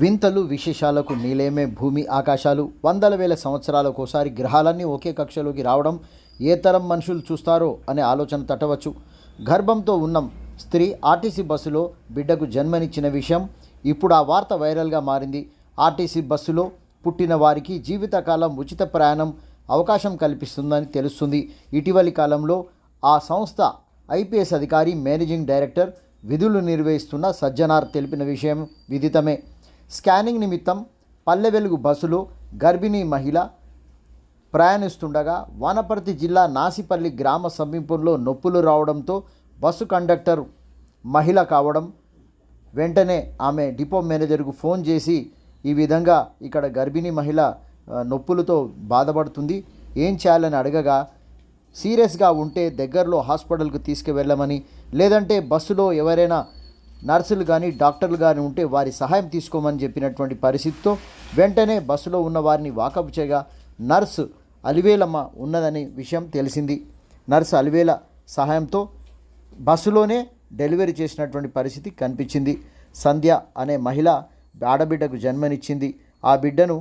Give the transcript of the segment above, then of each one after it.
వింతలు విశేషాలకు నీలేమే భూమి ఆకాశాలు. వందల వేల సంవత్సరాలకోసారి గ్రహాలన్నీ ఒకే కక్షలోకి రావడం ఏ తరం మనుషులు చూస్తారో అనే ఆలోచన తట్టవచ్చు గర్భంతో ఉన్న స్త్రీ ఆర్టీసీ బస్సులో బిడ్డకు జన్మనిచ్చిన విషయం ఇప్పుడు ఆ వార్త వైరల్గా మారింది. ఆర్టీసీ బస్సులో పుట్టిన వారికి జీవితకాలం ఉచిత ప్రయాణం అవకాశం కల్పిస్తుందని తెలుస్తుంది. ఇటీవలి కాలంలో ఆ సంస్థ ఐపీఎస్ అధికారి మేనేజింగ్ డైరెక్టర్ విధులు నిర్వహిస్తున్న సజ్జనార్ తెలిపిన విషయం విదితమే. స్కానింగ్ నిమిత్తం పల్లె వెలుగు బస్సులో గర్భిణీ మహిళ ప్రయాణిస్తుండగా వానపర్తి జిల్లా నాసిపల్లి గ్రామ సమీపంలో నొప్పులు రావడంతో బస్సు కండక్టర్ మహిళ కావడం వెంటనే ఆమె డిపో మేనేజర్కు ఫోన్ చేసి ఈ విధంగా ఇక్కడ గర్భిణీ మహిళ నొప్పులతో బాధపడుతుంది. ఏం చేయాలని అడగగా సీరియస్గా ఉంటే దగ్గరలో హాస్పిటల్కి తీసుకువెళ్ళమని లేదంటే బస్సులో ఎవరైనా నర్సులు కానీ డాక్టర్లు కానీ ఉంటే వారి సహాయం తీసుకోమని చెప్పినటువంటి పరిస్థితితో వెంటనే బస్సులో ఉన్న వారిని వాకప్ చేయగా నర్సు అలివేలమ్మ ఉన్నదని విషయం తెలిసింది. నర్సు అలివేల సహాయంతో బస్సులోనే డెలివరీ చేసినటువంటి పరిస్థితి కనిపించింది. సంధ్య అనే మహిళ ఆడబిడ్డకు జన్మనిచ్చింది. ఆ బిడ్డను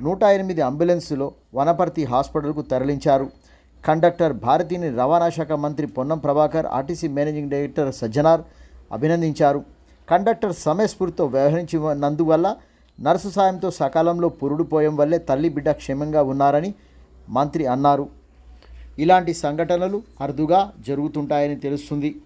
నూట ఎనిమిది అంబులెన్సులో వనపర్తి హాస్పిటల్కు తరలించారు. కండక్టర్ భారతిని రవాణా శాఖ మంత్రి Ponnam Prabhakar RTC managing director Sajjanar అభినందించారు. కండక్టర్ సమయస్ఫూర్తితో వ్యవహరించినందువల్ల నర్సు సాయంతో సకాలంలో పురుడు పోయం వల్లే తల్లి బిడ్డ క్షేమంగా ఉన్నారని మంత్రి అన్నారు. ఇలాంటి సంఘటనలు అరుదుగా జరుగుతుంటాయని తెలుస్తుంది.